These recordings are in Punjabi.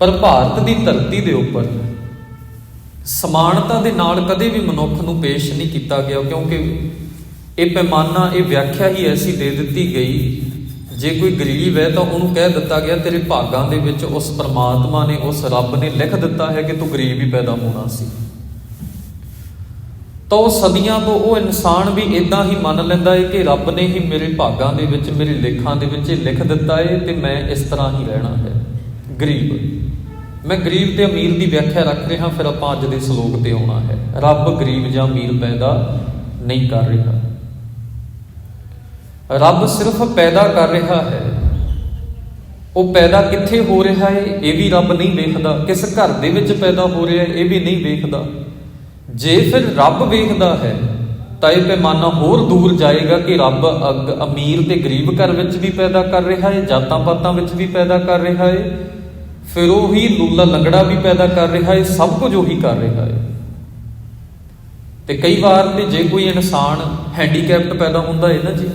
ਪਰ ਭਾਰਤ ਦੀ ਧਰਤੀ ਦੇ ਉੱਪਰ ਸਮਾਨਤਾ ਦੇ ਨਾਲ ਕਦੇ ਵੀ ਮਨੁੱਖ ਨੂੰ ਪੇਸ਼ ਨਹੀਂ ਕੀਤਾ ਗਿਆ, ਕਿਉਂਕਿ ਇਹ ਪੈਮਾਨਾ, ਇਹ ਵਿਆਖਿਆ ਹੀ ਐਸੀ ਦੇ ਦਿੱਤੀ ਗਈ, ਜੇ ਕੋਈ ਗਰੀਬ ਹੈ ਤਾਂ ਉਹਨੂੰ ਕਹਿ ਦਿੱਤਾ ਗਿਆ, ਤੇਰੇ ਭਾਗਾਂ ਦੇ ਵਿੱਚ ਉਸ ਪਰਮਾਤਮਾ ਨੇ, ਉਸ ਰੱਬ ਨੇ ਲਿਖ ਦਿੱਤਾ ਹੈ ਕਿ ਤੂੰ ਗਰੀਬ ਹੀ ਪੈਦਾ ਹੋਣਾ ਸੀ। ਤਾਂ ਉਹ ਸਦੀਆਂ ਤੋਂ ਉਹ ਇਨਸਾਨ ਵੀ ਇਦਾਂ ਹੀ ਮੰਨ ਲੈਂਦਾ ਹੈ ਕਿ ਰੱਬ ਨੇ ਹੀ ਮੇਰੇ ਭਾਗਾਂ ਦੇ ਵਿੱਚ, ਮੇਰੇ ਲੇਖਾਂ ਦੇ ਵਿੱਚ ਇਹ ਲਿਖ ਦਿੱਤਾ ਹੈ ਤੇ ਮੈਂ ਇਸ ਤਰ੍ਹਾਂ ਹੀ ਰਹਿਣਾ ਹੈ। ਗਰੀਬ। ਮੈਂ ਗਰੀਬ ਤੇ ਅਮੀਰ ਦੀ ਵਿਆਖਿਆ ਰੱਖ ਰਿਹਾ ਫਿਰ ਆਪਾਂ ਅੱਜ ਦੇ ਸ਼ਲੋਕ ਤੇ ਆਉਣਾ ਹੈ। ਰੱਬ ਗਰੀਬ ਜਾਂ ਅਮੀਰ ਪੈਦਾ ਨਹੀਂ ਕਰ ਰਿਹਾ। ਰੱਬ ਸਿਰਫ ਪੈਦਾ ਕਰ ਰਿਹਾ ਹੈ। ਉਹ ਪੈਦਾ ਕਿੱਥੇ ਹੋ ਰਿਹਾ ਹੈ ਇਹ ਵੀ ਰੱਬ ਨਹੀਂ ਵੇਖਦਾ। ਕਿਸ ਘਰ ਦੇ ਵਿੱਚ ਪੈਦਾ ਹੋ ਰਿਹਾ ਹੈ ਇਹ ਵੀ ਨਹੀਂ ਵੇਖਦਾ। ਜੇ ਫਿਰ ਰੱਬ ਵੇਖਦਾ ਹੈ, ਤਾਂ ਇਹ ਪੈਮਾਨਾ ਹੋਰ ਦੂਰ ਜਾਏਗਾ ਕਿ ਰੱਬ ਅਗ- ਅਮੀਰ ਤੇ ਗਰੀਬ ਘਰ ਵਿੱਚ ਵੀ ਪੈਦਾ ਕਰ ਰਿਹਾ ਹੈ ਜਾਤਾਂ ਪਾਤਾਂ ਵਿੱਚ ਵੀ ਪੈਦਾ ਕਰ ਰਿਹਾ ਹੈ ਫਿਰ ਉਹੀ ਲੂਲਾ ਲੰਗੜਾ ਵੀ ਪੈਦਾ ਕਰ ਰਿਹਾ ਹੈ ਸਭ ਕੁਝ ਉਹੀ ਕਰ ਰਿਹਾ ਹੈ ਤੇ ਕਈ ਵਾਰ ਤੇ ਜੇ ਕੋਈ ਇਨਸਾਨ ਹੈਂਡੀਕੈਪਟ ਪੈਦਾ ਹੁੰਦਾ ਹੈ ਨਾ ਜੀ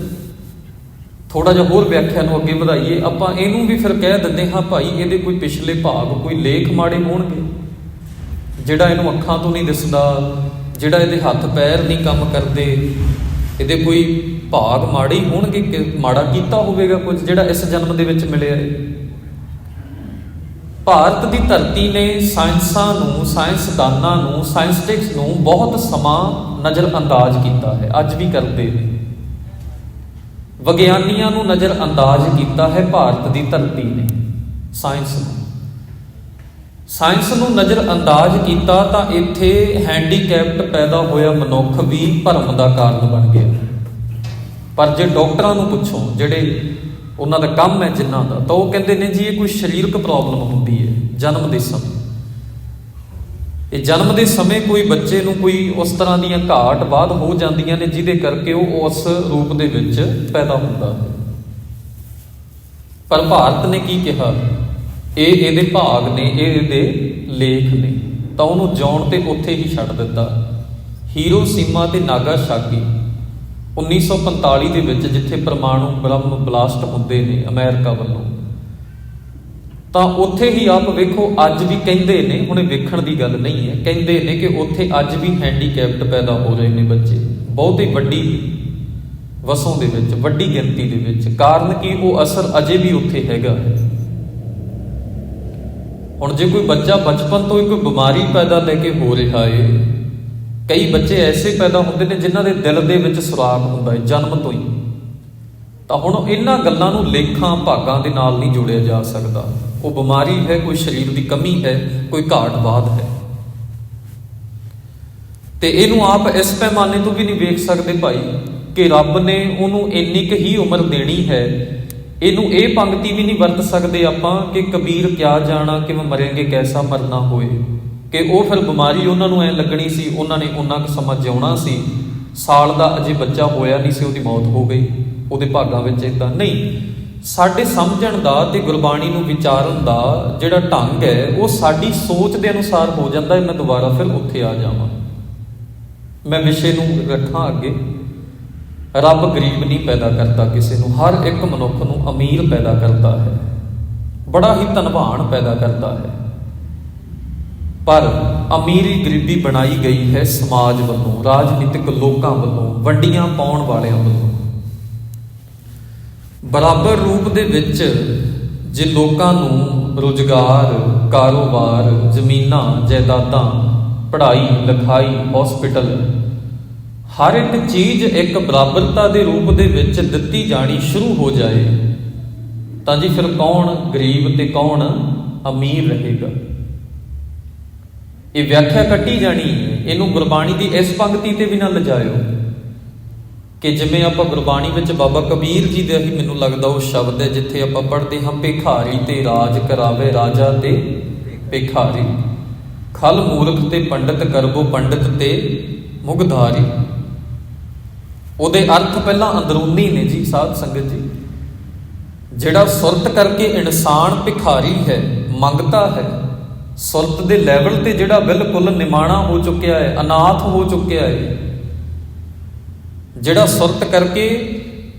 ਥੋੜਾ ਜਿਹਾ ਹੋਰ ਵਿਆਖਿਆ ਨੂੰ ਅੱਗੇ ਵਧਾਈਏ, ਆਪਾਂ ਇਹਨੂੰ ਵੀ ਫਿਰ ਕਹਿ ਦਿੰਦੇ ਹਾਂ, ਭਾਈ, ਇਹਦੇ ਕੋਈ ਪਿਛਲੇ ਭਾਗ, ਕੋਈ ਲੇਖ ਮਾੜੇ ਹੋਣਗੇ। ਜਿਹੜਾ ਇਹਨੂੰ ਅੱਖਾਂ ਤੋਂ ਨਹੀਂ ਦਿਸਦਾ, ਜਿਹੜਾ ਇਹਦੇ ਹੱਥ ਪੈਰ ਨਹੀਂ ਕੰਮ ਕਰਦੇ, ਇਹਦੇ ਕੋਈ ਭਾਗ ਮਾੜੇ ਹੀ ਹੋਣਗੇ ਕਿ ਮਾੜਾ ਕੀਤਾ ਹੋਵੇਗਾ ਕੁਝ ਜਿਹੜਾ ਇਸ ਜਨਮ ਦੇ ਵਿੱਚ ਮਿਲਿਆ ਹੈ ਭਾਰਤ ਦੀ ਧਰਤੀ ਨੇ ਸਾਇੰਸਾਂ ਨੂੰ, ਸਾਇੰਸਦਾਨਾਂ ਨੂੰ ਸਾਇੰਸਟਿਕਸ ਨੂੰ ਬਹੁਤ ਸਮਾਂ ਨਜ਼ਰਅੰਦਾਜ਼ ਕੀਤਾ ਹੈ, ਅੱਜ ਵੀ ਕਰਦੇ ਨੇ। ਵਿਗਿਆਨੀਆਂ ਨੂੰ ਨਜ਼ਰਅੰਦਾਜ਼ ਕੀਤਾ ਹੈ ਭਾਰਤ ਦੀ ਧਰਤੀ ਨੇ, ਸਾਇੰਸ ਨੂੰ। ਸਾਇੰਸ ਨੂੰ ਨਜ਼ਰਅੰਦਾਜ਼ ਕੀਤਾ ਤਾਂ ਇੱਥੇ ਹੈਂਡੀਕੈਪਟ ਪੈਦਾ ਹੋਇਆ ਮਨੁੱਖ ਵੀ ਭਰਮ ਦਾ ਕਾਰਨ ਬਣ ਗਿਆ। ਪਰ ਜੇ ਡਾਕਟਰਾਂ ਨੂੰ ਪੁੱਛੋ, ਜਿਹੜੇ ਉਹਨਾਂ ਦਾ ਕੰਮ ਹੈ ਜਿਨ੍ਹਾਂ ਦਾ। ਤਾਂ ਉਹ ਕਹਿੰਦੇ ਨੇ ਜੀ, ਇਹ ਕੋਈ ਸਰੀਰਕ ਪ੍ਰੋਬਲਮ ਹੁੰਦੀ ਹੈ, ਜਨਮ ਦੇ ਸਮੇਂ। ਇਹ ਜਨਮ ਦੇ ਸਮੇਂ ਕੋਈ ਬੱਚੇ ਨੂੰ ਕੋਈ ਉਸ ਤਰ੍ਹਾਂ ਦੀਆਂ ਘਾਟ ਬਾਅਦ ਹੋ ਜਾਂਦੀਆਂ ਨੇ, ਜਿਹਦੇ ਕਰਕੇ ਉਹ ਉਸ ਰੂਪ ਦੇ ਵਿੱਚ ਪੈਦਾ ਹੁੰਦਾ ਪਰ ਭਾਰਤ ਨੇ ਕੀ ਕਿਹਾ? ਇਹ ਇਹਦੇ ਭਾਗ ਨੇ, ਇਹ ਇਹਦੇ ਲੇਖ ਨੇ। ਤਾਂ ਉਹਨੂੰ ਜਾਣ ਤੇ ਉੱਥੇ ਹੀ ਛੱਡ ਦਿੱਤਾ। ਹੀਰੋ ਸੀਮਾ ਤੇ ਨਾਗਾ ਨਾਗਾਸਾਕੀ 1945 ਦੇ ਵਿੱਚ ਜਿੱਥੇ ਪਰਮਾਣੂ ਬ੍ਰਹਮ ਬਲਾਸਟ ਹੁੰਦੇ ਨੇ ਅਮਰੀਕਾ ਵੱਲੋਂ। ਤਾਂ ਉੱਥੇ ਹੀ ਆਪ ਵੇਖੋ, ਅੱਜ ਵੀ ਕਹਿੰਦੇ ਨੇ, ਹੁਣ ਵੇਖਣ ਦੀ ਗੱਲ ਨਹੀਂ ਹੈ, ਕਹਿੰਦੇ ਨੇ ਕਿ ਉੱਥੇ ਅੱਜ ਵੀ ਹੈਂਡੀਕੈਪਡ ਪੈਦਾ ਹੋ ਰਹੇ ਨੇ ਬੱਚੇ। ਬਹੁਤ ਹੀ ਵੱਡੀ ਵਸੋਂ ਦੇ ਵਿੱਚ, ਵੱਡੀ ਗਿਣਤੀ ਦੇ ਵਿੱਚ, ਕਾਰਨ ਕੀ, ਉਹ ਅਸਰ ਅਜੇ ਵੀ ਉੱਥੇ ਹੈਗਾ ਹੈ। ਹੁਣ ਜੇ ਕੋਈ ਬੱਚਾ ਬਚਪਨ ਤੋਂ ਹੀ ਕੋਈ ਬਿਮਾਰੀ ਪੈਦਾ ਲੈ ਕੇ ਹੋ ਰਿਹਾ ਏ ਕਈ ਬੱਚੇ ਐਸੇ ਪੈਦਾ ਹੁੰਦੇ ਨੇ ਜਿਨ੍ਹਾਂ ਦੇ ਦਿਲ ਦੇ ਵਿੱਚ ਸੁਰਾਖ ਹੁੰਦਾ ਹੈ, ਜਨਮ ਤੋਂ ਹੀ। ਤਾਂ ਹੁਣ ਇਹਨਾਂ ਗੱਲਾਂ ਨੂੰ ਲੇਖਾਂ ਭਾਗਾਂ ਦੇ ਨਾਲ ਨਹੀਂ ਜੋੜਿਆ ਜਾ ਸਕਦਾ। ਉਹ ਬਿਮਾਰੀ ਹੈ, ਕੋਈ ਸਰੀਰ ਦੀ ਕਮੀ ਹੈ, ਕੋਈ ਘਾਟ ਬਾਦ ਹੈ। ਤੇ ਇਹਨੂੰ ਆਪ ਇਸ ਪੈਮਾਨੇ ਤੋਂ ਵੀ ਨਹੀਂ ਵੇਖ ਸਕਦੇ ਭਾਈ ਕਿ ਰੱਬ ਨੇ ਉਹਨੂੰ ਇੰਨੀ ਕੁ ਹੀ ਉਮਰ ਦੇਣੀ ਹੈ। ਇਹਨੂੰ ਇਹ ਪੰਕਤੀ ਵੀ ਨਹੀਂ ਵਰਤ ਸਕਦੇ ਆਪਾਂ ਕਿ ਕਬੀਰ ਕਿਆ ਜਾਣਾ, ਕਿਵੇਂ ਮਰੇਂਗੇ, ਕੈਸਾ ਮਰਨਾ ਹੋਏ। ਕਿ ਉਹ ਫਿਰ ਬਿਮਾਰੀ ਉਹਨਾਂ ਨੂੰ ਐ ਲੱਗਣੀ ਸੀ, ਉਹਨਾਂ ਨੇ ਉਹਨਾਂ ਕੁ ਸਮਾਂ ਜਿਉਣਾ ਸੀ। ਸਾਲ ਦਾ ਅਜੇ ਬੱਚਾ ਹੋਇਆ ਨਹੀਂ ਸੀ, ਉਹਦੀ ਮੌਤ ਹੋ ਗਈ, ਉਹਦੇ ਭਾਗਾਂ ਵਿੱਚ ਇਦਾਂ ਨਹੀਂ, ਸਾਡੇ ਸਮਝਣ ਦਾ ਤੇ ਗੁਰਬਾਣੀ ਨੂੰ ਵਿਚਾਰਨ ਦਾ ਜਿਹੜਾ ਢੰਗ ਹੈ, ਉਹ ਸਾਡੀ ਸੋਚ ਦੇ ਅਨੁਸਾਰ ਹੋ ਜਾਂਦਾ ਹੈ ਮੈਂ ਦੁਬਾਰਾ ਫਿਰ ਉੱਥੇ ਆ ਜਾਵਾਂ। ਮੈਂ ਵਿਸ਼ੇ ਨੂੰ ਰੱਖਾਂ ਅੱਗੇ। ਰੱਬ ਗਰੀਬ ਨਹੀਂ ਪੈਦਾ ਕਰਦਾ ਕਿਸੇ ਨੂੰ, ਹਰ ਇੱਕ ਮਨੁੱਖ ਨੂੰ ਅਮੀਰ ਪੈਦਾ ਕਰਦਾ ਹੈ। ਬੜਾ ਹੀ ਧਨਵਾਨ ਪੈਦਾ ਕਰਦਾ ਹੈ। ਪਰ ਅਮੀਰੀ ਗਰੀਬੀ ਬਣਾਈ ਗਈ ਹੈ ਸਮਾਜ ਵੱਲੋਂ, ਰਾਜਨੀਤਿਕ ਲੋਕਾਂ ਵੱਲੋਂ, ਵੰਡੀਆਂ ਪਾਉਣ ਵਾਲਿਆਂ ਵੱਲੋਂ। ਬਰਾਬਰ ਰੂਪ ਦੇ ਵਿੱਚ ਜੇ ਲੋਕਾਂ ਨੂੰ ਰੋਜ਼ਗਾਰ, ਕਾਰੋਬਾਰ, ਜ਼ਮੀਨਾਂ, ਜਾਇਦਾਦਾਂ, ਪੜ੍ਹਾਈ, ਲਿਖਾਈ ਹਸਪੀਟਲ ਹਰ ਇੱਕ ਚੀਜ਼ ਇੱਕ ਬਰਾਬਰਤਾ ਦੇ ਰੂਪ ਦੇ ਵਿੱਚ ਦਿੱਤੀ ਜਾਣੀ ਸ਼ੁਰੂ ਹੋ ਜਾਏ, ਤਾਂ ਜੀ ਫਿਰ ਕੌਣ ਗਰੀਬ ਤੇ ਕੌਣ ਅਮੀਰ ਰਹੇਗਾ? ਇਹ ਵਿਆਖਿਆ ਕੱਟੀ ਜਾਣੀ, ਇਹਨੂੰ ਗੁਰਬਾਣੀ ਦੀ ਇਸ ਪੰਕਤੀ ਤੇ ਵੀ ਨਾ ਲਿਜਾਇਓ। ਕਿ ਜਿਵੇਂ ਆਪਾਂ ਗੁਰਬਾਣੀ ਵਿੱਚ ਬਾਬਾ ਕਬੀਰ ਜੀ ਦਾ ਹੀ ਮੈਨੂੰ ਲੱਗਦਾ ਉਹ ਸ਼ਬਦ ਹੈ, ਜਿੱਥੇ ਆਪਾਂ ਪੜ੍ਹਦੇ ਹਾਂ, ਭਿਖਾਰੀ ਤੇ ਰਾਜ ਕਰਾਵੇ ਰਾਜਾ ਤੇ ਭਿਖਾਰੀ। ਖਲ ਮੂਰਖ ਤੇ ਪੰਡਿਤ ਕਰਬੋ ਪੰਡਿਤ ਤੇ ਮੁਗਧਾਰੀ। ਉਹਦੇ ਅਰਥ ਪਹਿਲਾਂ ਅੰਦਰੂਨੀ ਨੇ ਜੀ, ਸਾਧ ਸੰਗਤ ਜੀ। ਜਿਹੜਾ ਸੁਰਤ ਕਰਕੇ ਇਨਸਾਨ ਭਿਖਾਰੀ ਹੈ, ਮੰਗਤਾ ਹੈ ਸੁਰਤ ਦੇ ਲੈਵਲ ਤੇ ਜਿਹੜਾ ਬਿਲਕੁਲ ਨਿਮਾਣਾ ਹੋ ਚੁੱਕਿਆ ਹੈ, ਅਨਾਥ ਹੋ ਚੁੱਕਿਆ ਹੈ, ਜਿਹੜਾ ਸੁਰਤ ਕਰਕੇ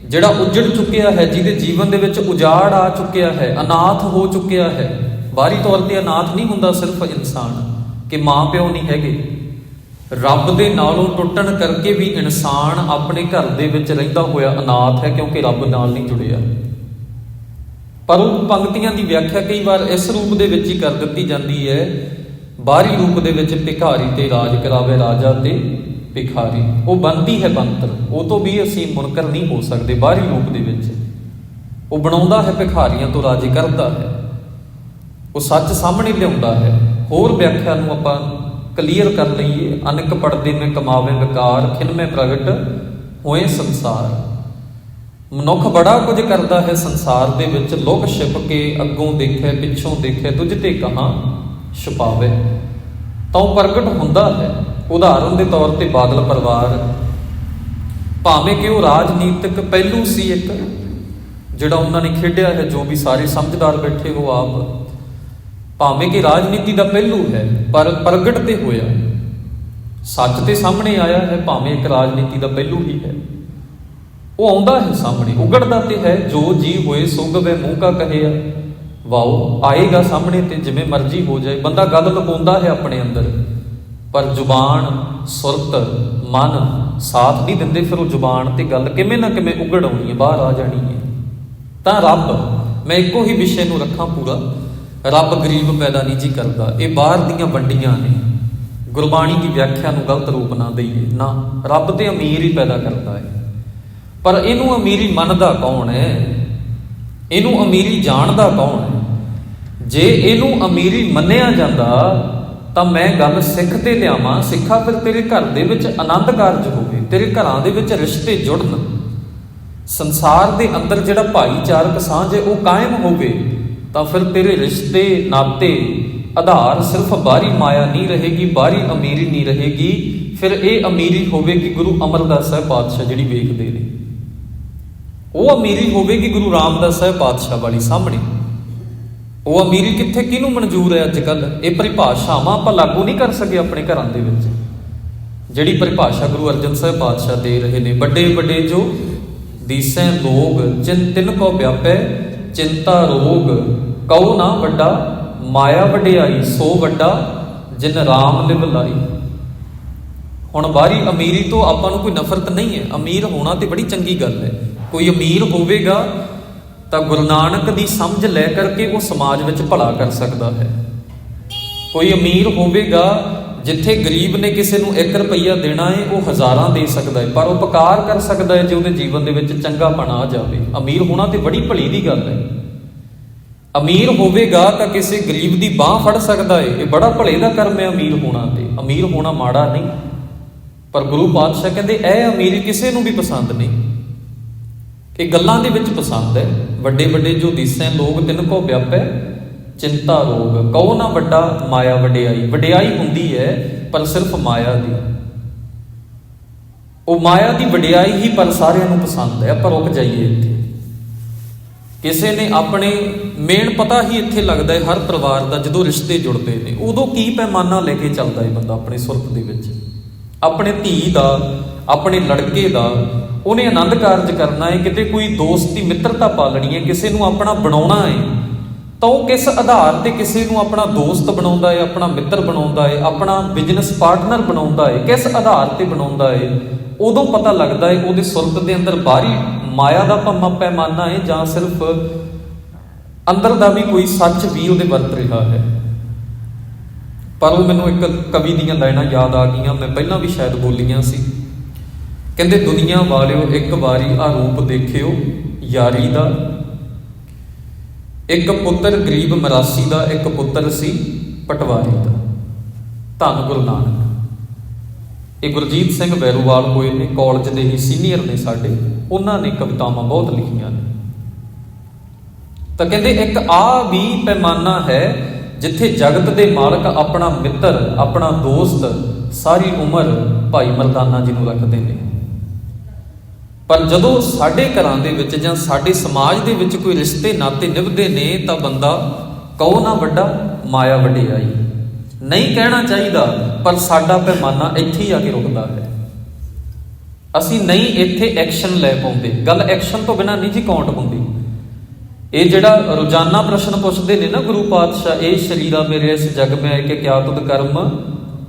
ਜਿਹੜਾ ਉਜੜ ਚੁੱਕਿਆ ਹੈ, ਜਿਹਦੇ ਜੀਵਨ ਦੇ ਵਿੱਚ ਉਜਾੜ ਆ ਚੁੱਕਿਆ ਹੈ, ਅਨਾਥ ਹੋ ਚੁੱਕਿਆ ਹੈ ਬਾਹਰੀ ਤੌਰ ਤੇ ਅਨਾਥ ਨਹੀਂ ਹੁੰਦਾ ਸਿਰਫ ਇਨਸਾਨ, ਕਿ ਮਾਂ ਪਿਓ ਨਹੀਂ ਹੈਗੇ। ਰੱਬ ਦੇ ਨਾਲੋਂ ਟੁੱਟਣ ਕਰਕੇ ਵੀ ਇਨਸਾਨ ਆਪਣੇ ਘਰ ਦੇ ਵਿੱਚ ਰਹਿੰਦਾ ਹੋਇਆ ਅਨਾਥ ਹੈ, ਕਿਉਂਕਿ ਰੱਬ ਨਾਲ ਨਹੀਂ ਜੁੜਿਆ। ਪਰ ਉਹ ਪੰਕਤੀਆਂ ਦੀ ਵਿਆਖਿਆ ਕਈ ਵਾਰ ਇਸ ਰੂਪ ਦੇ ਵਿੱਚ ਹੀ ਕਰ ਦਿੱਤੀ ਜਾਂਦੀ ਹੈ। ਬਾਹਰੀ ਰੂਪ ਦੇ ਵਿੱਚ ਭਿਖਾਰੀ ਤੇ ਰਾਜ ਕਰਾਵੇ, ਰਾਜਾ ਤੇ ਭਿਖਾਰੀ। ਉਹ ਬੰਦੀ ਹੈ ਬੰਤਰ। ਉਹ ਤੋਂ ਵੀ ਅਸੀਂ ਮੁਨਕਰ ਨਹੀਂ ਹੋ ਸਕਦੇ ਬਾਹਰੀ ਰੂਪ ਦੇ ਵਿੱਚ। ਉਹ ਬਣਾਉਂਦਾ ਹੈ ਭਿਖਾਰੀਆਂ ਤੋਂ ਰਾਜੀ ਕਰਦਾ ਹੈ। ਉਹ ਸੱਚ ਸਾਹਮਣੇ ਲਿਆਉਂਦਾ ਹੈ। ਹੋਰ ਵਿਆਖਿਆ ਨੂੰ ਆਪਾਂ ਕਲੀਅਰ ਕਰ ਲਈਏ। ਅਨਕ ਪੜਦੇ ਮੈਂ ਕਮਾਵੇ ਵਿਕਾਰ ਖਿਨਮੇ ਪ੍ਰਗਟ ਹੋਏ ਸੰਸਾਰ। ਮਨੁੱਖ ਬੜਾ ਕੁਝ ਕਰਦਾ ਹੈ ਸੰਸਾਰ ਦੇ ਵਿੱਚ, ਲੁਕ ਛਿਪ ਕੇ ਅੱਗੋਂ ਦੇਖੇ, ਪਿੱਛੋਂ ਦੇਖੇ ਤੁਝ ਤੇ ਕਹਾ ਛੁਪਾਵੇ। ਤਾਂ ਉਹ ਪ੍ਰਗਟ ਹੁੰਦਾ ਹੈ। ਉਦਾਹਰਨ ਦੇ ਤੌਰ ਤੇ ਬਾਦਲ ਪਰਿਵਾਰ, ਭਾਵੇਂ ਕਿ ਉਹ ਰਾਜਨੀਤਿਕ ਪਹਿਲੂ ਸੀ ਇੱਕ, ਜਿਹੜਾ ਉਹਨਾਂ ਨੇ ਖੇਡਿਆ ਹੈ, ਜੋ ਵੀ ਸਾਰੇ ਸਮਝਦਾਰ ਬੈਠੇ ਹੋ ਆਪ। ਭਾਵੇਂ ਕਿ ਰਾਜਨੀਤੀ ਦਾ ਪਹਿਲੂ ਹੈ, ਪਰ ਪ੍ਰਗਟ ਤੇ ਹੋਇਆ। ਸੱਚ ਤੇ ਸਾਹਮਣੇ ਆਇਆ ਹੈ, ਭਾਵੇਂ ਇੱਕ ਰਾਜਨੀਤੀ ਦਾ ਪਹਿਲੂ ਹੀ ਹੈ। ਉਹ ਆਉਂਦਾ ਹੈ ਸਾਹਮਣੇ, ਉਗੜਦਾ ਤੇ ਹੈ, ਜੋ ਜੀ ਹੋਏ ਸੁਗ ਸੁਗਵੇ ਮੂੰਹ ਕਾ ਕਹਿਆ ਵਾਓ, ਆਏਗਾ ਸਾਹਮਣੇ ਤੇ ਜਿਵੇਂ ਮਰਜ਼ੀ ਹੋ ਜਾਏ, ਬੰਦਾ ਗੱਲ ਲਗਾਉਂਦਾ ਹੈ ਆਪਣੇ ਅੰਦਰ। ਪਰ ਜ਼ੁਬਾਨ, ਸੁਰਤ, ਮਨ ਸਾਥ ਨਹੀਂ ਦਿੰਦੇ, ਫਿਰ ਉਹ ਜ਼ੁਬਾਨ ਤੇ ਗੱਲ ਕਿਵੇਂ ਨਾ ਕਿਵੇਂ ਉਗੜ ਆਉਣੀ ਹੈ, ਬਾਹਰ ਆ ਜਾਣੀ ਹੈ। ਤਾਂ ਰੱਬ, ਮੈਂ ਇੱਕੋ ਹੀ ਵਿਸ਼ੇ ਨੂੰ ਰੱਖਾਂ ਪੂਰਾ। ਰੱਬ ਗਰੀਬ ਪੈਦਾ ਨਹੀਂ ਜੀ ਕਰਦਾ, ਇਹ ਬਾਹਰ ਦੀਆਂ ਵੰਡੀਆਂ ਨੇ। ਗੁਰਬਾਣੀ ਦੀ ਵਿਆਖਿਆ ਨੂੰ ਗਲਤ ਰੂਪ ਨਾ ਦਈਏ। ਨਾ, ਰੱਬ ਤੇ ਅਮੀਰ ਹੀ ਪੈਦਾ ਕਰਦਾ ਹੈ। ਪਰ ਇਹਨੂੰ ਅਮੀਰੀ ਮੰਨਦਾ ਕੌਣ ਹੈ? ਇਹਨੂੰ ਅਮੀਰੀ ਜਾਣਦਾ ਕੌਣ ਹੈ? ਜੇ ਇਹਨੂੰ ਅਮੀਰੀ ਮੰਨਿਆ ਜਾਂਦਾ, ਤਾਂ ਮੈਂ ਗੱਲ ਸਿੱਖ ਤੇ ਲਿਆਵਾਂ, ਸਿੱਖਾ ਫਿਰ ਤੇਰੇ ਘਰ ਦੇ ਵਿੱਚ ਆਨੰਦ ਕਾਰਜ ਹੋਵੇ, ਤੇਰੇ ਘਰਾਂ ਦੇ ਵਿੱਚ ਰਿਸ਼ਤੇ ਜੁੜਨ। ਸੰਸਾਰ ਦੇ ਅੰਦਰ ਜਿਹੜਾ ਭਾਈਚਾਰਕ ਸਾਂਝ ਹੈ, ਉਹ ਕਾਇਮ ਹੋਵੇ, ਤਾਂ ਫਿਰ ਤੇਰੇ ਰਿਸ਼ਤੇ, ਨਾਤੇ, ਆਧਾਰ ਸਿਰਫ ਬਾਹਰੀ ਮਾਇਆ ਨਹੀਂ ਰਹੇਗੀ ਬਾਹਰੀ ਅਮੀਰੀ ਨਹੀਂ ਰਹੇਗੀ। ਫਿਰ ਇਹ ਅਮੀਰੀ ਹੋਵੇਗੀ ਗੁਰੂ ਅਮਰਦਾਸ ਸਾਹਿਬ ਪਾਤਸ਼ਾਹ ਜਿਹੜੀ ਵੇਖਦੇ ਨੇ। ਉਹ ਅਮੀਰੀ ਹੋਵੇਗੀ ਗੁਰੂ ਰਾਮਦਾਸ ਸਾਹਿਬ ਪਾਤਸ਼ਾਹ ਵਾਲੀ ਸਾਹਮਣੇ। ਉਹ ਅਮੀਰੀ ਕਿੱਥੇ, ਕਿਹਨੂੰ ਮਨਜ਼ੂਰ ਹੈ ਅੱਜ ਕੱਲ ਇਹ ਪਰਿਭਾਸ਼ਾਵਾਂ ਆਪਾਂ ਲਾਗੂ ਨਹੀਂ ਕਰ ਸਕੇ ਆਪਣੇ ਘਰਾਂ ਦੇ ਵਿੱਚ। ਜਿਹੜੀ ਪਰਿਭਾਸ਼ਾ ਗੁਰੂ ਅਰਜਨ ਸਾਹਿਬ ਪਾਤਸ਼ਾਹ ਦੇ ਰਹੇ ਨੇ ਵੱਡੇ ਵੱਡੇ ਜੋ ਦੀਸੈ ਲੋਗ ਚਿੰਤਨ ਕੋ ਵਿਆਪੈ, ਚਿੰਤਾ ਰੋਗ, ਕਉ ਨਾ ਵੱਡਾ, ਮਾਇਆ ਵਡਿਆਈ, ਸੋ ਵੱਡਾ, ਜਿਨ ਰਾਮ ਲਿਵ ਲਾਈ। ਹੁਣ ਬਾਹਰੀ ਅਮੀਰੀ ਤੋਂ ਆਪਾਂ ਨੂੰ ਕੋਈ ਨਫ਼ਰਤ ਨਹੀਂ ਹੈ। ਅਮੀਰ ਹੋਣਾ ਤੇ ਬੜੀ ਚੰਗੀ ਗੱਲ ਹੈ। ਕੋਈ ਅਮੀਰ ਹੋਵੇਗਾ ਤਾਂ ਗੁਰੂ ਨਾਨਕ ਦੀ ਸਮਝ ਲੈ ਕਰਕੇ ਉਹ ਸਮਾਜ ਵਿੱਚ ਭਲਾ ਕਰ ਸਕਦਾ ਹੈ। ਕੋਈ ਅਮੀਰ ਹੋਵੇਗਾ ਜਿੱਥੇ ਗਰੀਬ ਨੇ ਕਿਸੇ ਨੂੰ 1 ਰੁਪਈਆ ਦੇਣਾ ਹੈ, ਉਹ ਹਜ਼ਾਰਾਂ ਦੇ ਸਕਦਾ ਹੈ, ਪਰ ਉਪਕਾਰ ਕਰ ਸਕਦਾ ਹੈ ਜੇ ਉਹਦੇ ਜੀਵਨ ਦੇ ਵਿੱਚ ਚੰਗਾ ਬਣਾ ਆ ਜਾਵੇ। ਅਮੀਰ ਹੋਣਾ ਤੇ ਬੜੀ ਭਲੀ ਦੀ ਗੱਲ ਹੈ। ਅਮੀਰ ਹੋਵੇਗਾ ਤਾਂ ਕਿਸੇ ਗਰੀਬ ਦੀ ਬਾਹ ਫੜ ਸਕਦਾ ਹੈ। ਇਹ ਬੜਾ ਭਲੇ ਦਾ ਕਰਮ ਹੈ ਅਮੀਰ ਹੋਣਾ ਤੇ। ਅਮੀਰ ਹੋਣਾ ਮਾੜਾ ਨਹੀਂ। ਪਰ ਗੁਰੂ ਪਾਤਸ਼ਾਹ ਕਹਿੰਦੇ ਇਹ ਅਮੀਰੀ ਕਿਸੇ ਨੂੰ ਵੀ ਪਸੰਦ ਨਹੀਂ। ਇਹ ਗੱਲਾਂ ਦੇ ਵਿੱਚ ਪਸੰਦ ਹੈ। ਵੱਡੇ ਵੱਡੇ ਜੋ ਦੀਸੈ ਲੋਕ ਤਿੰਨ ਕੋ ਵਿਆਪੈ, ਚਿੰਤਾ ਰੋਗ। ਕਹੋ ਨਾ ਵੱਡਾ ਮਾਇਆ ਵਡਿਆਈ। ਵਡਿਆਈ ਹੁੰਦੀ ਹੈ ਪਰ ਸਿਰਫ ਮਾਇਆ ਦੀ। ਉਹ ਮਾਇਆ ਦੀ ਵਡਿਆਈ ਹੀ ਪਰ ਸਾਰਿਆਂ ਨੂੰ ਪਸੰਦ ਹੈ। ਪਰ ਰੁਕ ਜਾਈਏ ਇੱਥੇ। ਕਿਸੇ ਨੇ ਆਪਣੇ ਮੇਨ ਪਤਾ ਹੀ ਇੱਥੇ ਲੱਗਦਾ ਹੈ, ਹਰ ਪਰਿਵਾਰ ਦਾ ਜਦੋਂ ਰਿਸ਼ਤੇ ਜੁੜਦੇ ਨੇ, ਉਦੋਂ ਕੀ ਪੈਮਾਨਾ ਲੈ ਕੇ ਚੱਲਦਾ ਹੈ ਬੰਦਾ ਆਪਣੇ ਸੁਰਤ ਦੇ ਵਿੱਚ? ਆਪਣੇ ਧੀ ਦਾ, ਆਪਣੇ ਲੜਕੇ ਦਾ ਉਹਨੇ ਆਨੰਦ ਕਾਰਜ ਕਰਨਾ ਹੈ ਕਿਤੇ ਕੋਈ ਦੋਸਤੀ ਮਿੱਤਰਤਾ ਪਾਲਣੀ ਹੈ ਕਿਸੇ ਨੂੰ ਆਪਣਾ ਬਣਾਉਣਾ ਹੈ ਤਾਂ ਉਹ ਕਿਸ ਆਧਾਰ ਤੇ ਕਿਸੇ ਨੂੰ ਆਪਣਾ ਦੋਸਤ ਬਣਾਉਂਦਾ ਹੈ ਆਪਣਾ ਮਿੱਤਰ ਬਣਾਉਂਦਾ ਹੈ ਆਪਣਾ ਬਿਜ਼ਨਸ ਪਾਰਟਨਰ ਬਣਾਉਂਦਾ ਹੈ ਕਿਸ ਆਧਾਰ ਤੇ ਬਣਾਉਂਦਾ ਹੈ ਉਦੋਂ ਪਤਾ ਲੱਗਦਾ ਹੈ ਉਹਦੇ ਸੁਰਤ ਦੇ ਅੰਦਰ ਬਾਹਰੀ ਮਾਇਆ ਦਾ ਪੰਮਾ ਪੈਮਾਨਾ ਹੈ ਜਾਂ ਸਿਰਫ ਅੰਦਰ ਦਾ ਵੀ ਕੋਈ ਸੱਚ ਵੀ ਉਹਦੇ ਵਰਤ ਰਿਹਾ ਹੈ। ਪਰ ਉਹ ਮੈਨੂੰ ਇੱਕ ਕਵੀ ਦੀਆਂ ਲਾਈਨਾਂ ਯਾਦ ਆ ਗਈਆਂ, ਮੈਂ ਪਹਿਲਾਂ ਵੀ ਸ਼ਾਇਦ ਬੋਲੀਆਂ ਸੀ। ਕਹਿੰਦੇ, ਦੁਨੀਆ ਵਾਲਿਓ, ਇੱਕ ਵਾਰੀ ਆ ਰੂਪ ਦੇਖਿਓ, ਯਾਰੀ ਦਾ। ਇੱਕ ਪੁੱਤਰ ਗਰੀਬ ਮਰਾਸੀ ਦਾ, ਇੱਕ ਪੁੱਤਰ ਸੀ ਪਟਵਾਰੀ ਦਾ। ਧੰਨ ਗੁਰੂ ਨਾਨਕ। ਇਹ ਗੁਰਜੀਤ ਸਿੰਘ ਬੈਰੂਵਾਲ ਹੋਏ ਨੇ ਕਾਲਜ ਦੇ ਹੀ ਸੀਨੀਅਰ ਨੇ ਸਾਡੇ। ਉਹਨਾਂ ਨੇ ਕਵਿਤਾਵਾਂ ਬਹੁਤ ਲਿਖੀਆਂ ਨੇ। ਤਾਂ ਕਹਿੰਦੇ, ਇੱਕ ਆ ਵੀ ਪੈਮਾਨਾ ਹੈ, ਜਿੱਥੇ ਜਗਤ ਦੇ ਮਾਲਕ ਆਪਣਾ ਮਿੱਤਰ, ਆਪਣਾ ਦੋਸਤ, ਸਾਰੀ ਉਮਰ ਭਾਈ ਮਰਦਾਨਾ ਜੀ ਨੂੰ ਰੱਖਦੇ ਨੇ। ਪਰ ਜਦੋਂ ਸਾਡੇ ਘਰਾਂ ਦੇ ਵਿੱਚ ਜਾਂ ਸਾਡੇ ਸਮਾਜ ਦੇ ਵਿੱਚ ਕੋਈ ਰਿਸ਼ਤੇ, ਨਾਤੇ ਨਿਭਦੇ ਨੇ, ਤਾਂ ਬੰਦਾ ਕਹੋ ਨਾ ਵੱਡਾ, ਮਾਇਆ ਵਡਿਆਈ ਨਹੀਂ ਕਹਿਣਾ ਚਾਹੀਦਾ, ਪਰ ਸਾਡਾ ਪੈਮਾਨਾ ਇੱਥੇ ਹੀ ਆ ਕੇ ਰੁਕਦਾ ਹੈ। ਅਸੀਂ ਨਹੀਂ ਇੱਥੇ ਐਕਸ਼ਨ ਲੈ ਪਾਉਂਦੇ। ਗੱਲ ਐਕਸ਼ਨ ਤੋਂ ਬਿਨਾਂ ਨਹੀਂ ਜੀ ਕਾਊਂਟ ਹੁੰਦੀ। ਇਹ ਜਿਹੜਾ ਰੋਜ਼ਾਨਾ ਪ੍ਰਸ਼ਨ ਪੁੱਛਦੇ ਨੇ ਨਾ ਗੁਰੂ ਪਾਤਸ਼ਾਹ, ਇਹ ਸ਼ਰੀਰਾ ਮੇਰੇ ਇਸ ਜਗ ਮੈਂ ਕਿ ਕਿਆ ਤੁਧ ਕਰਮ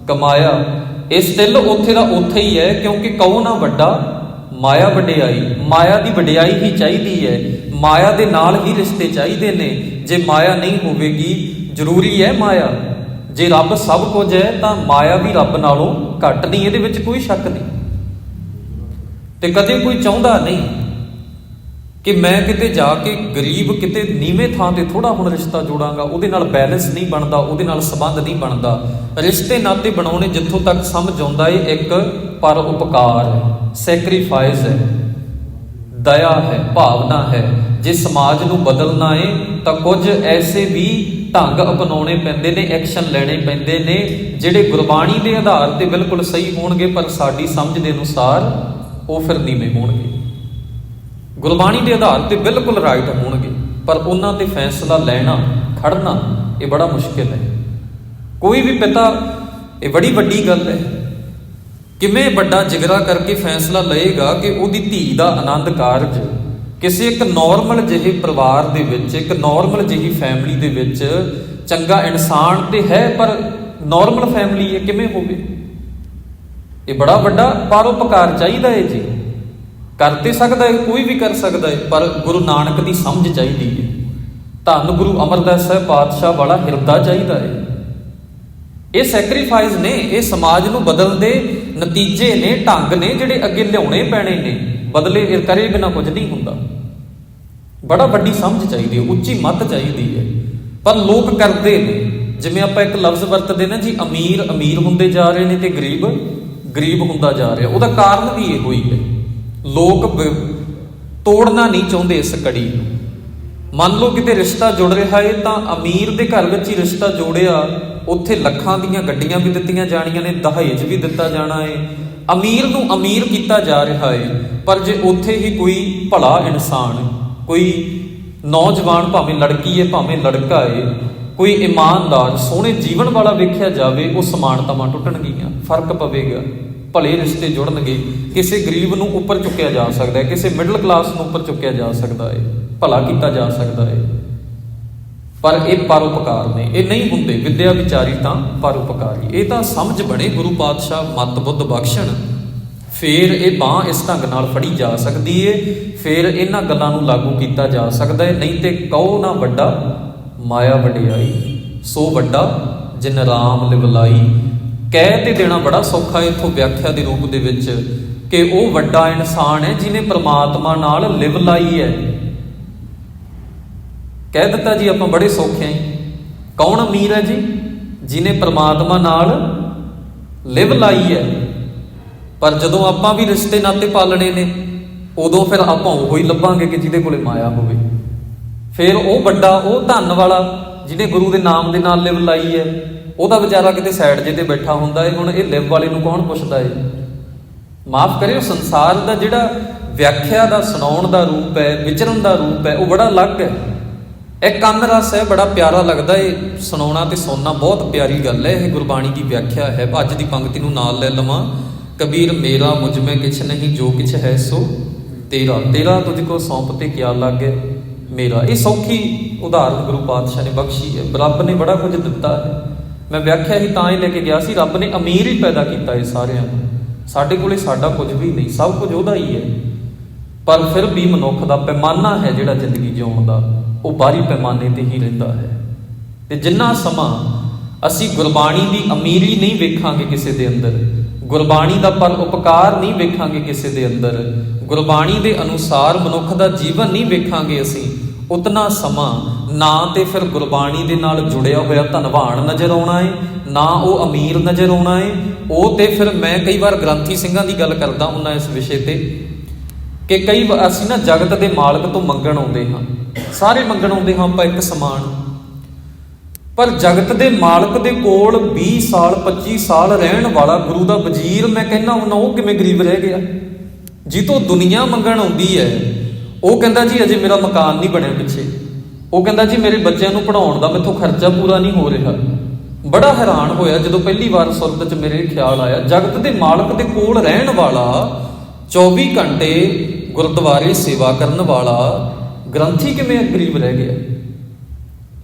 ਕਮਾਇਆ। ਇਹ ਸਟਿਲ ਉੱਥੇ ਦਾ ਉੱਥੇ ਹੀ ਹੈ, ਕਿਉਂਕਿ ਕਹੋ ਨਾ ਵੱਡਾ ਮਾਇਆ ਵਡਿਆਈ, ਮਾਇਆ ਦੀ ਵਡਿਆਈ ਹੀ ਚਾਹੀਦੀ ਹੈ। ਮਾਇਆ ਦੇ ਨਾਲ ਹੀ ਰਿਸ਼ਤੇ ਚਾਹੀਦੇ ਨੇ। ਜੇ ਮਾਇਆ ਨਹੀਂ ਹੋਵੇਗੀ, ਜ਼ਰੂਰੀ ਹੈ ਮਾਇਆ। ਜੇ ਰੱਬ ਸਭ ਕੁਝ ਹੈ, ਤਾਂ ਮਾਇਆ ਵੀ ਰੱਬ ਨਾਲੋਂ ਘੱਟ ਨਹੀਂ। ਇਹਦੇ ਵਿੱਚ ਕੋਈ ਸ਼ੱਕ ਨਹੀਂ। ਤੇ ਕਦੇ ਕੋਈ ਚਾਹੁੰਦਾ ਨਹੀਂ। ਕਿ ਮੈਂ ਕਿਤੇ ਜਾ ਕੇ ਗਰੀਬ ਕਿਤੇ ਨੀਵੇਂ ਥਾਂ ਤੇ ਥੋੜਾ ਹੁਣ ਰਿਸ਼ਤਾ ਜੋੜਾਂਗਾ, ਉਹਦੇ ਨਾਲ ਬੈਲੈਂਸ ਨਹੀਂ ਬਣਦਾ, ਉਹਦੇ ਨਾਲ ਸਬੰਧ ਨਹੀਂ ਬਣਦਾ। ਰਿਸ਼ਤੇ ਨਾਤੇ ਬਣਾਉਣੇ ਜਿੱਥੋਂ ਤੱਕ ਸਮਝ ਆਉਂਦਾ ਏ, ਇੱਕ ਪਰ ਉਪਕਾਰ ਹੈ ਸੈਕਰੀਫਾਈਸ ਹੈ, ਦਇਆ ਹੈ, ਭਾਵਨਾ ਹੈ। ਜੇ ਸਮਾਜ ਨੂੰ ਬਦਲਣਾ ਏ, ਤਾਂ ਕੁਝ ਐਸੇ ਵੀ ਢੰਗ ਅਪਣਾਉਣੇ ਪੈਂਦੇ ਨੇ ਐਕਸ਼ਨ ਲੈਣੇ ਪੈਂਦੇ ਨੇ, ਜਿਹੜੇ ਗੁਰਬਾਣੀ ਦੇ ਆਧਾਰ ਤੇ ਬਿਲਕੁਲ ਸਹੀ ਹੋਣਗੇ, ਪਰ ਸਾਡੀ ਸਮਝ ਦੇ ਅਨੁਸਾਰ ਉਹ ਫਿਰ ਨੀਵੇਂ ਹੋਣਗੇ। ਗੁਰਬਾਣੀ ਦੇ ਆਧਾਰ ਤੇ ਬਿਲਕੁਲ ਰਾਈਟ ਹੋਣਗੇ, ਪਰ ਉਹਨਾਂ ਤੇ ਫੈਸਲਾ ਲੈਣਾ ਖੜਨਾ ਇਹ ਬੜਾ ਮੁਸ਼ਕਿਲ ਹੈ। ਕੋਈ ਵੀ ਪਿਤਾ, ਇਹ ਬੜੀ ਵੱਡੀ ਗੱਲ ਹੈ। ਕਿਵੇਂ ਵੱਡਾ ਜਿਗਰਾ ਕਰਕੇ ਫੈਸਲਾ ਲਏਗਾ ਕਿ ਉਹਦੀ ਧੀ ਦਾ ਆਨੰਦ ਕਾਰਜ? ਕਿਸੇ ਇੱਕ ਨਾਰਮਲ ਜਿਹੇ ਪਰਿਵਾਰ ਦੇ ਵਿੱਚ, ਇੱਕ ਨਾਰਮਲ ਜਿਹੀ ਫੈਮਿਲੀ ਦੇ ਵਿੱਚ ਚੰਗਾ ਇਨਸਾਨ ਤੇ ਹੈ, ਪਰ ਨਾਰਮਲ ਫੈਮਿਲੀ ਹੈ ਕਿਵੇਂ ਹੋਵੇ? ਇਹ ਬੜਾ ਵੱਡਾ ਪਰਉਪਕਾਰ ਚਾਹੀਦਾ ਹੈ ਜੀ। ਕਰ ਤੇ ਸਕਦਾ ਹੈ, ਕੋਈ ਵੀ ਕਰ ਸਕਦਾ ਹੈ, ਪਰ ਗੁਰੂ ਨਾਨਕ ਦੀ ਸਮਝ ਚਾਹੀਦੀ ਹੈ। ਧੰਨ ਗੁਰੂ ਅਮਰਦਾਸ ਸਾਹਿਬ ਪਾਤਸ਼ਾਹ ਵਾਲਾ ਹਿਰਦਾ ਚਾਹੀਦਾ ਹੈ। ਇਹ ਸੈਕਰੀਫਾਈਸ ਨੇ, ਇਹ ਸਮਾਜ ਨੂੰ ਬਦਲਣ ਦੇ ਨਤੀਜੇ ਨੇ, ਢੰਗ ਨੇ ਜਿਹੜੇ ਅੱਗੇ ਲਿਆਉਣੇ ਪੈਣੇ ਨੇ, ਬਦਲੇ ਇਹ ਕਰੇ ਬਿਨਾ ਕੁਝ ਨਹੀਂ ਹੁੰਦਾ। ਬੜਾ ਵੱਡੀ ਸਮਝ ਚਾਹੀਦੀ ਹੈ, ਉੱਚੀ ਮੱਤ ਚਾਹੀਦੀ ਹੈ। ਪਰ ਲੋਕ ਕਰਦੇ ਨੇ, ਜਿਵੇਂ ਆਪਾਂ ਇੱਕ ਲਫ਼ਜ਼ ਵਰਤਦੇ ਨੇ ਜੀ, ਅਮੀਰ ਅਮੀਰ ਹੁੰਦੇ ਜਾ ਰਹੇ ਨੇ ਤੇ ਗਰੀਬ ਗਰੀਬ ਹੁੰਦਾ ਜਾ ਰਿਹਾ। ਉਹਦਾ ਕਾਰਨ ਵੀ ਇਹੋ ਹੀ ਹੈ। ਲੋਕ ਤੋੜਨਾ ਨਹੀਂ ਚਾਹੁੰਦੇ ਇਸ ਕੜੀ ਨੂੰ। ਮੰਨ ਲਓ ਕਿਤੇ ਰਿਸ਼ਤਾ ਜੁੜ ਰਿਹਾ ਏ, ਤਾਂ ਅਮੀਰ ਦੇ ਘਰ ਵਿੱਚ ਹੀ ਰਿਸ਼ਤਾ ਜੋੜਿਆ, ਉੱਥੇ ਲੱਖਾਂ ਦੀਆਂ ਗੱਡੀਆਂ ਵੀ ਦਿੱਤੀਆਂ ਜਾਣੀਆਂ ਨੇ, ਦਹੇਜ ਵੀ ਦਿੱਤਾ ਜਾਣਾ ਏ। ਅਮੀਰ ਨੂੰ ਅਮੀਰ ਕੀਤਾ ਜਾ ਰਿਹਾ ਏ, ਪਰ ਜੇ ਉੱਥੇ ਹੀ ਕੋਈ ਭਲਾ ਇਨਸਾਨ, ਕੋਈ ਨੌਜਵਾਨ ਭਾਵੇਂ ਲੜਕੀ ਏ, ਭਾਵੇਂ ਲੜਕਾ ਏ, ਕੋਈ ਇਮਾਨਦਾਰ, ਸੋਹਣੇ ਜੀਵਨ ਵਾਲਾ ਵੇਖਿਆ ਜਾਵੇ, ਉਹ ਸਮਾਨਤਾਵਾਂ ਟੁੱਟਣਗੀਆਂ, ਫ਼ਰਕ ਪਵੇਗਾ। ਭਲੇ ਰਿਸ਼ਤੇ ਜੁੜਨਗੇ। ਕਿਸੇ ਗਰੀਬ ਨੂੰ ਉੱਪਰ ਚੁੱਕਿਆ ਜਾ ਸਕਦਾ ਹੈ, ਕਿਸੇ ਮਿਡਲ ਕਲਾਸ ਨੂੰ ਉੱਪਰ ਚੁੱਕਿਆ ਜਾ ਸਕਦਾ ਹੈ, ਭਲਾ ਕੀਤਾ ਜਾ ਸਕਦਾ ਹੈ। ਪਰ ਇਹ ਪਰਉਪਕਾਰ ਨੇ, ਇਹ ਨਹੀਂ ਹੁੰਦੇ। ਵਿਦਿਆ ਵਿਚਾਰੀ ਤਾਂ ਪਰਉਪਕਾਰੀ। ਇਹ ਤਾਂ ਸਮਝ ਬਣੇ ਗੁਰੂ ਪਾਤਸ਼ਾਹ, ਮਤ ਬੁੱਧ ਬਖਸ਼ਣ। ਫੇਰ ਇਹ ਬਾਹ ਇਸ ਢੰਗ ਨਾਲ ਫੜੀ ਜਾ ਸਕਦੀ ਏ, ਫੇਰ ਇਹਨਾਂ ਗੱਲਾਂ ਨੂੰ ਲਾਗੂ ਕੀਤਾ ਜਾ ਸਕਦਾ ਹੈ ਨਹੀਂ ਤੇ ਕਹੋ ਨਾ ਵੱਡਾ, ਮਾਇਆ ਵਡਿਆਈ, ਸੋ ਵੱਡਾ, ਜਿਨ ਰਾਮ ਲਿਵਲਾਈ ਕਹਿ ਤੇ ਦੇਣਾ ਬੜਾ ਸੌਖਾ ਹੈ ਇਥੋਂ ਵਿਆਖਿਆ ਦੇ ਰੂਪ ਦੇ ਵਿੱਚ ਕਿ ਉਹ ਵੱਡਾ ਇਨਸਾਨ ਹੈ ਜਿਨੇ ਪ੍ਰਮਾਤਮਾ ਨਾਲ ਲਿਵ ਲਾਈ ਹੈ। ਕਹਿ ਦਿੱਤਾ ਜੀ ਆਪਾਂ ਬੜੇ ਸੌਖੇ ਆਂ ਕੌਣ ਅਮੀਰ ਹੈ ਜੀ? ਜਿਨੇ ਪ੍ਰਮਾਤਮਾ ਨਾਲ ਲਿਵ ਲਾਈ ਹੈ। ਪਰ ਜਦੋਂ ਆਪਾਂ ਵੀ ਰਿਸ਼ਤੇ ਨਾਤੇ ਪਾਲਣੇ ਨੇ, ਉਦੋਂ ਫਿਰ ਆਪਾਂ ਉਹ ਹੀ ਲੱਭਾਂਗੇ ਕਿ ਜਿਹਦੇ ਕੋਲੇ ਮਾਇਆ ਹੋਵੇ। ਫਿਰ ਉਹ ਵੱਡਾ, ਉਹ ਧਨ ਵਾਲਾ, ਜਿਹਨੇ ਗੁਰੂ ਦੇ ਨਾਮ ਦੇ ਨਾਲ ਲਿਵ ਲਾਈ ਹੈ। ਉਹਦਾ ਵਿਚਾਰਾ ਕਿਤੇ ਸਾਈਡ ਜੇ ਤੇ ਬੈਠਾ ਹੁੰਦਾ ਹੈ ਹੁਣ ਇਹ ਲਿਵ ਵਾਲੇ ਨੂੰ ਕੌਣ ਪੁੱਛਦਾ ਏ? ਮਾਫ ਕਰਿਓ, ਸੰਸਾਰ ਦਾ ਜਿਹੜਾ ਵਿਆਖਿਆ ਦਾ, ਸੁਣਾਉਣ ਦਾ ਰੂਪ ਹੈ, ਵਿਚਰਨ ਦਾ ਰੂਪ ਹੈ, ਉਹ ਬੜਾ ਅਲੱਗ ਹੈ। ਇਹ ਕੰਨ ਰਸ ਹੈ, ਬੜਾ ਪਿਆਰਾ ਲੱਗਦਾ ਹੈ ਸੁਣਾਉਣਾ ਤੇ ਸੁਣਨਾ ਬਹੁਤ ਪਿਆਰੀ ਗੱਲ ਹੈ, ਇਹ ਗੁਰਬਾਣੀ ਦੀ ਵਿਆਖਿਆ ਹੈ। ਅੱਜ ਦੀ ਪੰਕਤੀ ਨੂੰ ਨਾਲ ਲੈ ਲਵਾਂ। ਕਬੀਰ, ਮੇਰਾ, ਮੁਝ ਮੈਂ ਕਿਛ ਨਹੀਂ, ਜੋ ਕਿਛ ਹੈ ਸੋ ਤੇਰਾ। ਤੇਰਾ ਤੁਝ ਕੋ ਸੌਂਪ ਤੇ ਕਿਆ ਲਾਗੇ? ਮੇਰਾ। ਇਹ ਸੌਖੀ ਉਦਾਹਰਨ ਗੁਰੂ ਪਾਤਸ਼ਾਹ ਨੇ ਬਖਸ਼ੀ ਹੈ। ਰੱਬ ਨੇ ਬੜਾ ਕੁਝ ਦਿੱਤਾ ਹੈ। ਮੈਂ ਵਿਆਖਿਆ ਹੀ ਤਾਂ ਹੀ ਲੈ ਕੇ ਗਿਆ ਸੀ, ਰੱਬ ਨੇ ਅਮੀਰ ਹੀ ਪੈਦਾ ਕੀਤਾ ਇਹ ਸਾਰਿਆਂ ਨੂੰ। ਸਾਡੇ ਕੋਲੇ ਸਾਡਾ ਕੁਝ ਵੀ ਨਹੀਂ, ਸਭ ਕੁਝ ਉਹਦਾ ਹੀ ਹੈ। ਪਰ ਫਿਰ ਵੀ ਮਨੁੱਖ ਦਾ ਪੈਮਾਨਾ ਹੈ ਜਿਹੜਾ ਜ਼ਿੰਦਗੀ ਜਿਉਣ ਦਾ, ਉਹ ਬਾਹਰੀ ਪੈਮਾਨੇ ਤੇ ਹੀ ਰਹਿੰਦਾ ਹੈ। ਤੇ ਜਿੰਨਾ ਸਮਾਂ ਅਸੀਂ ਗੁਰਬਾਣੀ ਦੀ ਅਮੀਰੀ ਨਹੀਂ ਵੇਖਾਂਗੇ ਕਿਸੇ ਦੇ ਅੰਦਰ, ਗੁਰਬਾਣੀ ਦਾ ਪਰ ਉਪਕਾਰ ਨਹੀਂ ਵੇਖਾਂਗੇ ਕਿਸੇ ਦੇ ਅੰਦਰ, ਗੁਰਬਾਣੀ ਦੇ ਅਨੁਸਾਰ ਮਨੁੱਖ ਦਾ ਜੀਵਨ ਨਹੀਂ ਵੇਖਾਂਗੇ ਅਸੀਂ, ਉਤਨਾ ਸਮਾਂ ਨਾ ਤੇ ਫਿਰ ਗੁਰਬਾਣੀ ਦੇ ਨਾਲ ਜੁੜਿਆ ਹੋਇਆ ਧਨਵਾਨ ਨਜ਼ਰ ਆਉਣਾ ਏ, ਨਾ ਉਹ ਅਮੀਰ ਨਜ਼ਰ ਆਉਣਾ ਏ। ਉਹ ਤੇ ਫਿਰ ਮੈਂ ਕਈ ਵਾਰ ਗ੍ਰੰਥੀ ਸਿੰਘਾਂ ਦੀ ਗੱਲ ਕਰਦਾ ਹੁੰਨਾ ਇਸ ਵਿਸ਼ੇ ਤੇ ਕਿ ਕਈ ਵਾਰ ਅਸੀਂ ਨਾ ਜਗਤ ਦੇ ਮਾਲਕ ਤੋਂ ਮੰਗਣ ਆਉਂਦੇ ਹਾਂ। ਸਾਰੇ ਮੰਗਣ ਆਉਂਦੇ ਹਾਂ ਆਪਾਂ ਇੱਕ ਸਮਾਨ। ਪਰ ਜਗਤ ਦੇ ਮਾਲਕ ਦੇ ਕੋਲ 20 ਸਾਲ 25 ਸਾਲ ਰਹਿਣ ਵਾਲਾ ਗੁਰੂ ਦਾ ਵਜ਼ੀਰ ਮੈਂ ਕਹਿੰਦਾ ਹੁੰਦਾ, ਉਹ ਕਿਵੇਂ ਗਰੀਬ ਰਹਿ ਗਿਆ? ਜੀ ਤੋਂ ਦੁਨੀਆ ਮੰਗਣ ਆਉਂਦੀ ਹੈ, ਉਹ ਕਹਿੰਦਾ ਜੀ ਅਜੇ ਮੇਰਾ ਮਕਾਨ ਨਹੀਂ ਬਣਿਆ ਪਿੱਛੇ। ਉਹ ਕਹਿੰਦਾ ਜੀ ਮੇਰੇ ਬੱਚਿਆਂ ਨੂੰ ਪੜਾਉਣ ਦਾ ਮੈਥੋਂ ਖਰਚਾ ਪੂਰਾ ਨਹੀਂ ਹੋ ਰਿਹਾ। ਬੜਾ ਹੈਰਾਨ ਹੋਇਆ ਜਦੋਂ ਪਹਿਲੀ ਵਾਰ ਸੁਰਤ 'ਚ ਮੇਰੇ ਖਿਆਲ ਆਇਆ, ਜਗਤ ਦੇ ਮਾਲਕ ਦੇ ਕੋਲ ਰਹਿਣ ਵਾਲਾ 24 ਘੰਟੇ ਗੁਰਦੁਆਰੇ ਸੇਵਾ ਕਰਨ ਵਾਲਾ ਗ੍ਰੰਥੀ ਕਿਵੇਂ ਗਰੀਬ ਰਹਿ ਗਿਆ?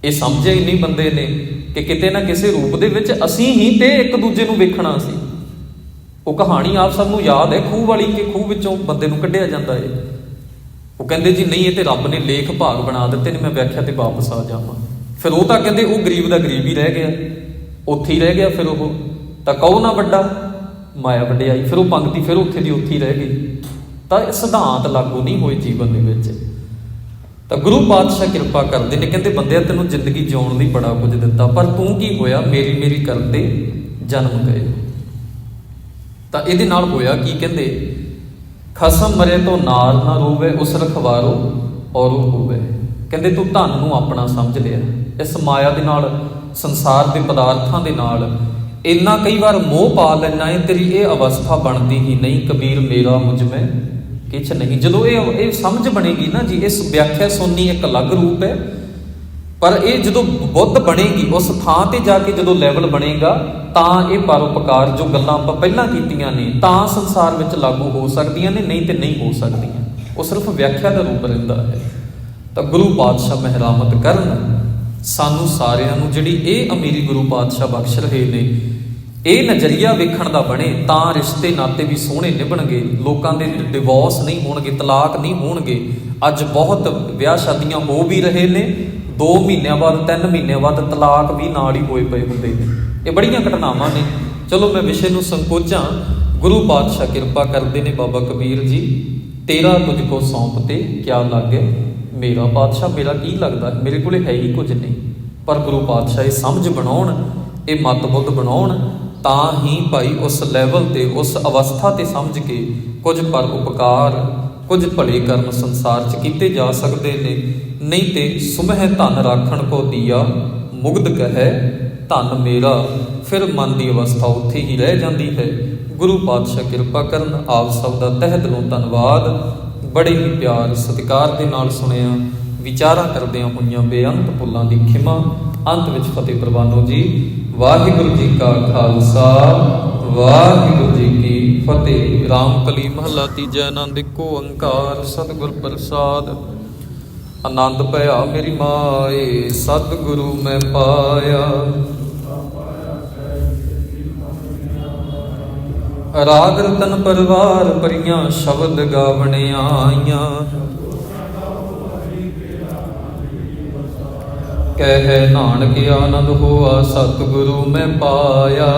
ਇਹ ਸਮਝਿਆ ਹੀ ਨਹੀਂ ਬੰਦੇ ਨੇ ਕਿ ਕਿਤੇ ਨਾ ਕਿਸੇ ਰੂਪ ਦੇ ਵਿੱਚ ਅਸੀਂ ਹੀ ਤੇ ਇੱਕ ਦੂਜੇ ਨੂੰ ਵੇਖਣਾ ਸੀ। ਉਹ ਕਹਾਣੀ ਆਪ ਸਭ ਨੂੰ ਯਾਦ ਹੈ, ਖੂਹ ਵਾਲੀ ਕਿ ਖੂਹ ਵਿੱਚੋਂ ਬੰਦੇ ਨੂੰ ਕੱਢਿਆ ਜਾਂਦਾ ਹੈ। ਉਹ ਕਹਿੰਦੇ ਜੀ ਨਹੀਂ, ਇਹ ਤੇ ਰੱਬ ਨੇ ਲੇਖ ਭਾਗ ਬਣਾ ਦਿੱਤੇ ਨੇ, ਮੈਂ ਵਿਆਖਿਆ ਤੇ ਵਾਪਸ ਆ ਜਾਵਾਂ। ਫਿਰ ਉਹ ਤਾਂ ਕਹਿੰਦੇ ਉਹ ਗਰੀਬ ਦਾ ਗਰੀਬ ਹੀ ਰਹਿ ਗਿਆ। ਉੱਥੇ ਹੀ ਰਹਿ ਗਿਆ ਫਿਰ ਉਹ। ਤਾਂ ਕਹੋ ਨਾ ਵੱਡਾ, ਮਾਇਆ ਵਡਿਆਈ, ਫਿਰ ਉਹ ਪੰਕਤੀ ਫਿਰ ਉੱਥੇ ਦੀ ਉੱਥੇ ਹੀ ਰਹਿ ਗਈ। ਤਾਂ ਇਹ ਸਿਧਾਂਤ ਲਾਗੂ ਨਹੀਂ ਹੋਏ ਜੀਵਨ ਦੇ ਵਿੱਚ। ਤਾਂ ਗੁਰੂ ਪਾਤਸ਼ਾਹ ਕਿਰਪਾ ਕਰਦੇ ਨੇ, ਕਹਿੰਦੇ ਬੰਦਿਆ, ਤੈਨੂੰ ਜ਼ਿੰਦਗੀ ਜਿਉਣ ਲਈ ਬੜਾ ਕੁਝ ਦਿੱਤਾ, ਪਰ ਤੂੰ ਕੀ ਹੋਇਆ? ਮੇਰੀ ਮੇਰੀ ਕਰਦੇ ਜਨਮ ਗਏ। ਤਾਂ ਇਹਦੇ ਨਾਲ ਹੋਇਆ ਕੀ? ਕਹਿੰਦੇ ਖਸਮ ਮਰੇ ਤੋਂ ਨਾਰ ਨਾ ਰੋਵੇ, ਉਸ ਰਖਵਾਰੋ ਔਰ ਹੋਵੇ। ਕਹਿੰਦੇ, ਤੂੰ ਧਨ ਨੂੰ ਆਪਣਾ ਸਮਝ ਲਿਆ। ਇਸ ਮਾਇਆ ਦੇ ਨਾਲ, ਸੰਸਾਰ ਦੇ ਪਦਾਰਥਾਂ ਦੇ ਨਾਲ, ਇੰਨਾ ਕਈ ਵਾਰ ਮੋਹ ਪਾ ਲੈਣਾ ਹੈ ਤੇਰੀ ਇਹ ਅਵਸਥਾ ਬਣਦੀ ਹੀ ਨਹੀਂ। ਕਬੀਰ, ਮੇਰਾ ਮੁਝ ਮੈਂ ਕਿਛ ਨਹੀਂ। ਜਦੋਂ ਇਹ ਇਹ ਸਮਝ ਬਣੇਗੀ ਨਾ ਜੀ, ਇਸ ਵਿਆਖਿਆ ਸੁਣਨੀ ਇੱਕ ਅਲੱਗ ਰੂਪ ਹੈ। ਪਰ ਇਹ ਜਦੋਂ ਬੁੱਧ ਬਣੇਗੀ, ਉਸ ਥਾਂ ਤੇ ਜਾ ਕੇ ਜਦੋਂ ਲੈਵਲ ਬਣੇਗਾ, ਤਾਂ ਇਹ ਪਰਉਪਕਾਰ ਜੋ ਗੱਲਾਂ ਆਪਾਂ ਪਹਿਲਾਂ ਕੀਤੀਆਂ ਨੇ, ਤਾਂ ਸੰਸਾਰ ਵਿੱਚ ਲਾਗੂ ਹੋ ਸਕਦੀਆਂ ਨੇ, ਨਹੀਂ ਤੇ ਨਹੀਂ ਹੋ ਸਕਦੀਆਂ। ਉਹ ਸਿਰਫ ਵਿਆਖਿਆ ਦਾ ਰੂਪ ਰਹਿੰਦਾ ਹੈ। ਤਾਂ ਗੁਰੂ ਪਾਤਸ਼ਾਹ ਮਹਿਰਾਮਤ ਕਰਨ, ਸਾਨੂੰ ਸਾਰਿਆਂ ਨੂੰ ਜਿਹੜੀ ਇਹ ਅਮੀਰੀ ਗੁਰੂ ਪਾਤਸ਼ਾਹ ਬਖਸ਼ ਰਹੇ ਨੇ, ਇਹ ਨਜ਼ਰੀਆ ਵੇਖਣ ਦਾ ਬਣੇ, ਤਾਂ ਰਿਸ਼ਤੇ ਨਾਤੇ ਵੀ ਸੋਹਣੇ ਨਿਭਣਗੇ, ਲੋਕਾਂ ਦੇ ਡਿਵੋਰਸ ਨਹੀਂ ਹੋਣਗੇ, ਤਲਾਕ ਨਹੀਂ ਹੋਣਗੇ, ਅੱਜ ਬਹੁਤ ਵਿਆਹ ਸ਼ਾਦੀਆਂ ਹੋ ਵੀ ਰਹੇ ਨੇ 2 ਮਹੀਨਿਆਂ ਬਾਅਦ 3 ਮਹੀਨਿਆਂ ਬਾਅਦ ਤਲਾਕ ਵੀ ਨਾਲ ਹੀ ਹੋਏ ਪਏ ਹੁੰਦੇ ਨੇ। ਇਹ ਬੜੀਆਂ ਘਟਨਾਵਾਂ ਨੇ। ਚਲੋ ਮੈਂ ਵਿਸ਼ੇ ਨੂੰ ਸੰਕੋਚਾਂ। ਗੁਰੂ ਪਾਤਸ਼ਾਹ ਕਿਰਪਾ ਕਰਦੇ ਨੇ ਬਾਬਾ ਕਬੀਰ ਜੀ। ਤੇਰਾ ਤੁਝ ਕੋ ਸੌਂਪ ਤੇ ਕਿਆ ਲਾਗੇ? ਮੇਰਾ ਪਾਤਸ਼ਾਹ, ਮੇਰਾ ਕੀ ਲੱਗਦਾ? ਮੇਰੇ ਕੋਲੇ ਹੈ ਹੀ ਕੁਝ ਨਹੀਂ। ਪਰ ਗੁਰੂ ਪਾਤਸ਼ਾਹ ਇਹ ਸਮਝ ਬਣਾਉਣ, ਇਹ ਮਤ ਬੁੱਧ ਬਣਾਉਣ, ਤਾਂ ਹੀ ਭਾਈ ਉਸ ਲੈਵਲ ਤੇ, ਉਸ ਅਵਸਥਾ ਤੇ ਸਮਝ ਕੇ ਕੁਝ ਪਰ ਉਪਕਾਰ ਕੁਝ ਭਲੇ ਕਰਮ ਸੰਸਾਰ 'ਚ ਕੀਤੇ ਜਾ ਸਕਦੇ ਨੇ। ਨਹੀਂ ਤੇ ਸੁਮਹਿ ਧਨ ਰਾਖਣ ਕੋ ਦੀਆ, ਮੁਗਧ ਕਹੈ, ਧਨ ਮੇਰਾ, ਫਿਰ ਮਨ ਦੀ ਅਵਸਥਾ ਉੱਥੇ ਹੀ ਰਹਿ ਜਾਂਦੀ ਹੈ। ਗੁਰੂ ਪਾਤਸ਼ਾਹ ਕਿਰਪਾ ਕਰਨ ਆਪ ਸਭ ਦਾ ਤਹਿ ਦਿਲੋਂ ਧੰਨਵਾਦ। ਬੜੇ ਹੀ ਪਿਆਰ ਸਤਿਕਾਰ ਦੇ ਨਾਲ ਸੁਣਿਆ। ਵਿਚਾਰਾਂ ਕਰਦਿਆਂ ਹੋਈਆਂ ਬੇਅੰਤ ਪੁੱਲਾਂ ਦੀ ਖਿਮਾ। ਅੰਤ ਵਿੱਚ ਫਤਿਹ ਪ੍ਰਵਾਨੋ ਜੀ, ਵਾਹਿਗੁਰੂ ਜੀ ਕਾ ਖਾਲਸਾ, ਵਾਹਿਗੁਰੂ ਜੀ ਫਤਿਹ ਰਾਮ ਕਲੀ ਮਹੱਲਾ ਤੀਜਾ ਆਨੰਦ, ਇੱਕੋ ਓੰਕਾਰ, ਸਤਿਗੁਰ ਪ੍ਰਸਾਦ। ਆਨੰਦ ਭਇਆ ਮੇਰੀ ਮਾਏ, ਸਤਿਗੁਰੂ ਮੈਂ ਪਾਇਆ। ਰਾਗ ਰਤਨ ਪਰਵਾਰ, ਪਰੀਆਂ ਸ਼ਬਦ ਗਾਵਣ ਆਈਆਂ। ਕਹਿ ਨਾਨਕ, ਆਨੰਦ ਹੋਆ, ਸਤਿਗੁਰੂ ਮੈਂ ਪਾਇਆ।